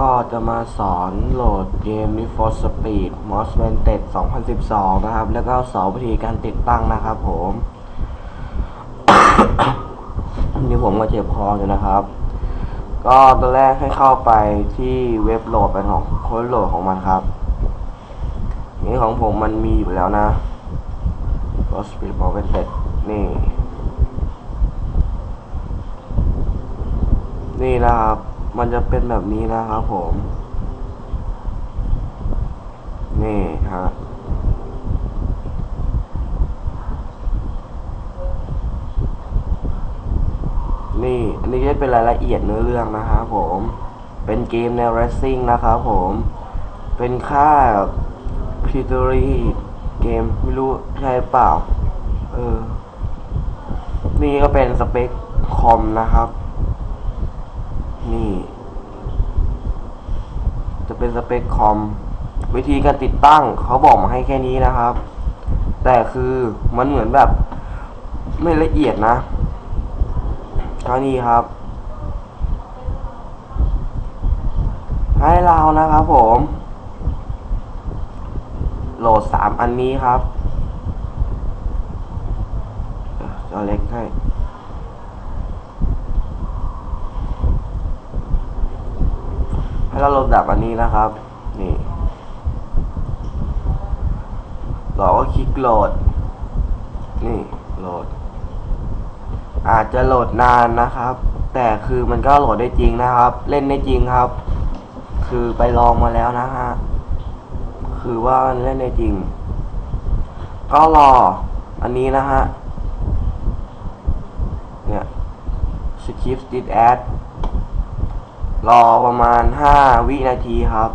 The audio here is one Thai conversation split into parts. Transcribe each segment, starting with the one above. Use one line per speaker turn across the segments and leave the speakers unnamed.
ก็จะมาสอนโหลดเกม Need for Speed Most Wanted 2012 นะครับ แล้วก็สอนวิธีการติดตั้งนะครับผม นี่ผมก็เจ็บคออยู่นะครับ ก็ตอนแรกให้เข้าไปที่เว็บโหลดเป็นของโค้ดโหลดของมันครับ นี่ของผมมันมีอยู่แล้วนะ Most Speed Most Wanted นี่ นี่นะครับ มันจะเป็นแบบนี้นะครับผม นี่ฮะนี่อันนี้จะเป็นรายละเอียดเนื้อเรื่องนะครับผม เป็นเกมแนว racing นะครับผม เป็นค่าพิทอรีเกมไม่รู้ใช่เปล่า เออ นี่ก็เป็นสเปคคอมนะครับ นี่ จะเป็นสเปคคอม วิธีการติดตั้งเขาบอกมาให้แค่นี้นะครับ แต่คือมันเหมือนแบบไม่ละเอียดนะเท่านี้ครับ ให้เรานะครับผม โหลดสามอันนี้ครับเออจอเล็กให้ ให้เราโหลดแบบอันนี้นะครับ นี่เราก็คลิกโหลด นี่โหลด อาจจะโหลดนานนะครับ แต่คือมันก็โหลดได้จริงนะครับ เล่นได้จริงครับ คือไปลองมาแล้วนะฮะคือว่าเล่นได้จริง ก็รออันนี้นะฮะเนี่ย skip did ad รอประมาณ5วินาทีครับ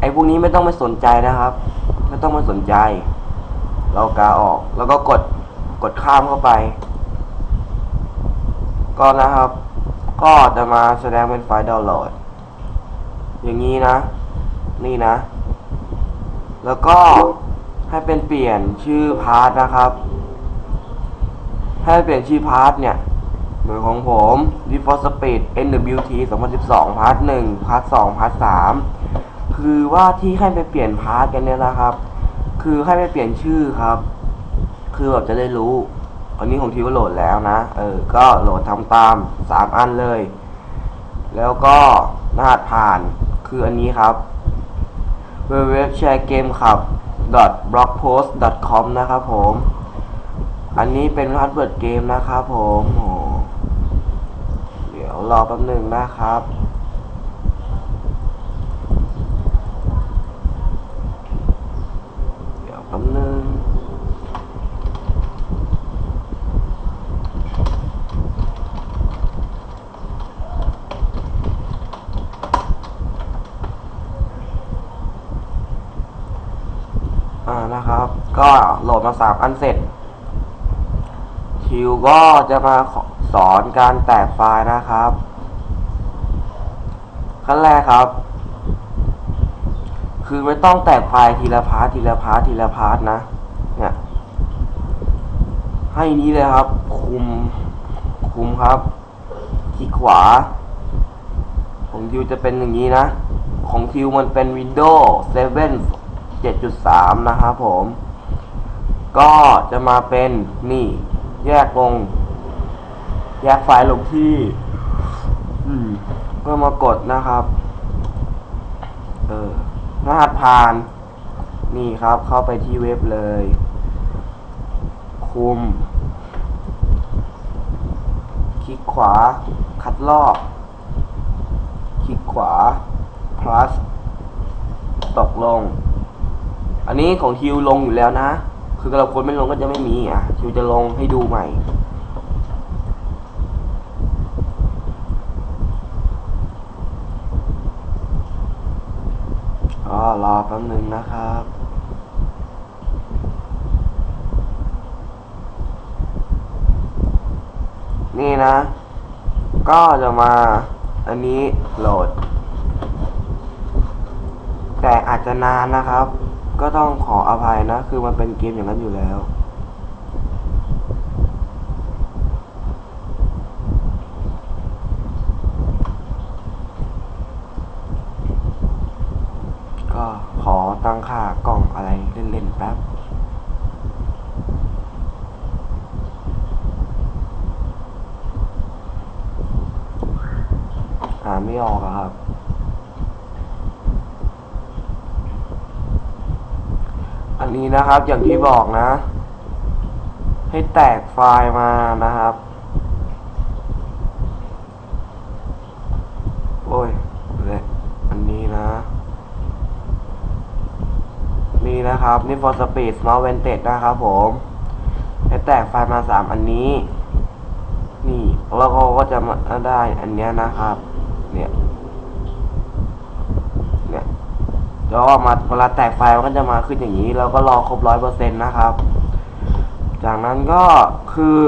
ไอ้พวกนี้ไม่ต้องไปสนใจนะครับ ไม่ต้องมาสนใจ เรากาออก แล้วก็กดกดข้ามเข้าไป ก็นะครับ ก็จะมาแสดงเป็นไฟล์ดาวน์โหลด อย่างนี้นะ นี่นะ แล้วก็ให้เป็นเปลี่ยนชื่อพาร์ทนะครับ ให้เปลี่ยนชื่อพาร์ทเนี่ย เหมือนของผม d e f o r Speed NWT 2012 พาร์ท1พาร์ท2พาร์ท3คือว่าที่ให้ไปเปลี่ยนพาร์ทกันเนี่ยนะครับ คือให้ไปเปลี่ยนชื่อครับ คือแบบจะได้รู้อันนี้ของทีก็โหลดแล้วนะ เออ ก็โหลดทำตาม 3 อันเลย แล้วก็รหัสผ่านคืออันนี้ครับ w w w s h a r e g a m e ครับ blogpost com นะครับผม อันนี้เป็นพาสเวิร์ดเกมนะครับผมโอ้เดี๋ยว รอแป๊บหนึ่งนะครับ เดี๋ยวแป๊บหนึ่งอ่านะครับ ก็โหลดมาสามอันเสร็จคิวก็จะมาขอ สอนการแตกไฟล์นะครับ ขั้นแรกครับ คือไม่ต้องแตกไฟล์ทีละพาร์ททีละพาร์ททีละพาร์ทนะ เนี่ย ให้นี้เลยครับ คุม คุมครับคลิกขวา ของคิวจะเป็นอย่างนี้นะ ของคิวมันเป็น Windows 7 7.3 นะครับผม ก็จะมาเป็นนี่ แยกลง แยกไฟล์ลงที่ อืมก็มากดนะครับ เออรหัสผ่าน นี่ครับ เข้าไปที่เว็บเลย คุม คลิกขวา คัดลอก คลิกขวา plus ตกลง อันนี้ของทิวลงอยู่แล้วนะ คือเราคนไม่ลงก็จะไม่มีอะ ทิวจะลงให้ดูใหม่ อ๋อรอแป๊บนึงนะครับนี่นะ ก็จะมาอันนี้โหลด แต่อาจจะนานนะครับ ก็ต้องขออภัยนะ คือมันเป็นเกมอย่างนั้นอยู่แล้ว ร ตั้งค่ากล้องอะไรเล่นๆแป๊บอ่าไม่ออกครับ อันนี้นะครับอย่างที่บอกนะ ให้แตกไฟล์มานะครับ โอ้ยเลยอันนี้นะ นี่นะครับนี่ for speed small vented นะครับผมให้แตกไฟล์มาสามอันนี้ นี่แล้วเราก็จะมาได้อันเนี้ยนะครับ เนี่ย เนี่ยแล้วก็มาเวลาแตกไฟล์มันก็จะมาขึ้นอย่างนี้เราก็รอครบร้อยเปอร์เซ็นต์นะครับ จากนั้นก็คือ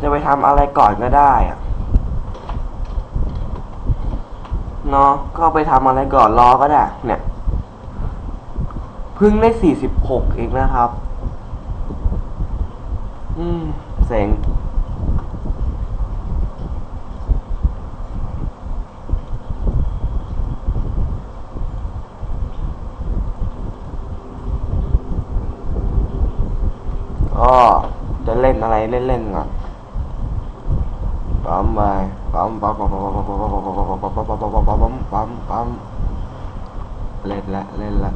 จะไปทำอะไรก่อนก็ได้อะเนาะก็ไปทำอะไรก่อนรอก็ได้ เนี่ย พิ่งได้สี่สิบหกเองนะครับ อืมเซ็งก็จะเล่นอะไรเล่นๆก่อนปั๊มไปปั๊มปั๊มปั๊มปั๊มปั๊มปั๊มปั๊มปั๊มปั๊มปั๊มปั๊มปั๊มปั๊มปั๊มปั๊มปั๊มเล่นละเล่นละ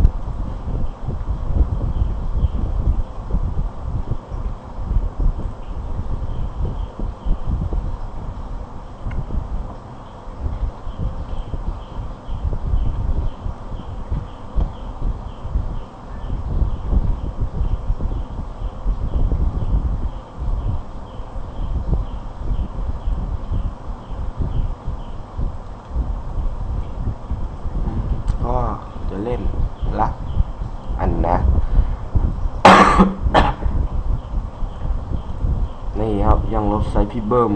ก็จะเล่นละอันนะ นี่ครับยังรถไซพี่เบิ้ม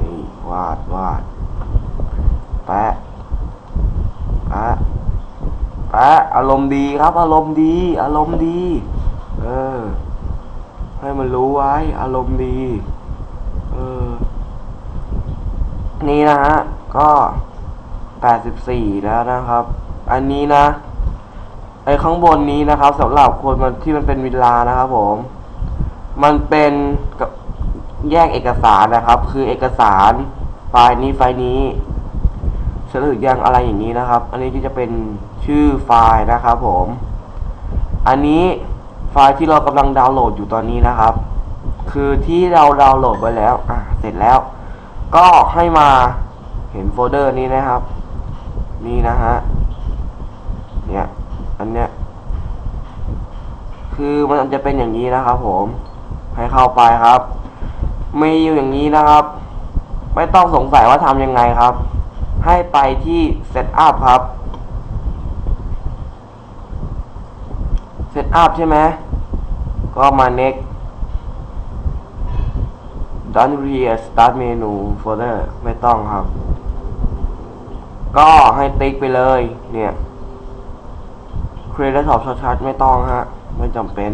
นี่วาดวาดแปะแปะแปะอารมณ์ดีครับ อารมณ์ดี อารมณ์ดี เออ ให้มันรู้ไว้ อารมณ์ดี เออ นี่นะฮะ ก็แปดสิบสี่แล้วนะครับ อันนี้นะ ไอ้ข้างบนนี้นะครับสำหรับคนมันที่มันเป็นเวลานะครับผม มันเป็นกับแยกเอกสารนะครับ คือเอกสารไฟล์นี้ไฟล์นี้เฉลยยังอะไรอย่างนี้นะครับ อันนี้ที่จะเป็นชื่อไฟล์นะครับผม อันนี้ไฟล์ที่เรากำลังดาวน์โหลดอยู่ตอนนี้นะครับ คือที่เราดาวน์โหลดไว้แล้วอะเสร็จแล้ว ก็ให้มาเห็นโฟลเดอร์นี้นะครับ นี่นะฮะ เนี่ย อันเนี้ย คือมั นจะเป็นอย่างนี้นะครับ ผมให้เข้าไปครับ มีอยู่อย่างนี้นะครับ ไม่ต้องสงสัยว่าทำยังไงครับ ให้ไปที่ Setup ครับ Setup ใช่ไหมก็มา next Don't read start menu folder ไม่ต้องครับ ก็ให้ติ๊กไปเลย เนี่ย Create และสอบชัดๆไม่ต้องฮะ ไม่จำเป็น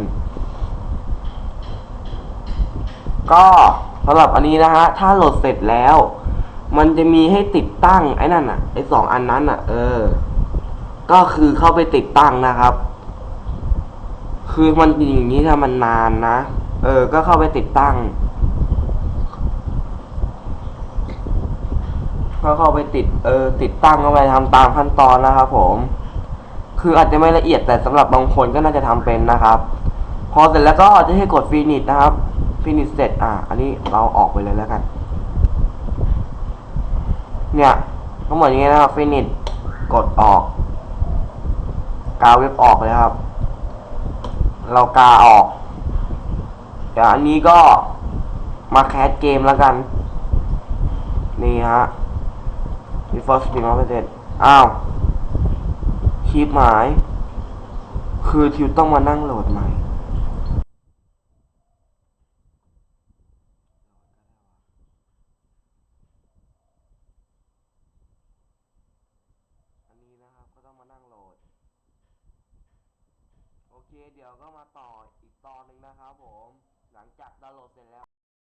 ก็สำหรับอันนี้นะฮะ ถ้าโหลดเสร็จแล้ว มันจะมีให้ติดตั้งไอ้นั่นอะ ไอ้สองอันนั้นอะ เออ ก็คือเข้าไปติดตั้งนะครับ คือมันอย่างนี้ถ้ามันนานนะ เออ ก็เข้าไปติดตั้ง ก็เข้าไปติด เออ ติดตั้งเข้าไปทำตามขั้นตอนนะครับผม คืออาจจะไม่ละเอียดแต่สำหรับบางคนก็น่าจะทำเป็นนะครับ พอเสร็จแล้วก็จะให้กดฟินิชนะครับฟินิชเสร็จอะอันนี้เราออกไปเลยแล้วกัน เนี่ยก็เหมือนอย่างเงี้ยนะครับฟินิชกดออกกาเว็บออกเลยครับ เรากาออกเดี๋ยวอันนี้ก็มาแคสเกมแล้วกัน นี่ฮะ before spin off เสร็จอ้าว คลิปหมาย คือทิวต้องมานั่งโหลดใหม่ อันนี้นะครับก็ต้องมานั่งโหลด โอเค เดี๋ยวก็มาต่ออีกตอนหนึ่งนะครับผม หลังจากดาวน์โหลดเสร็จแล้ว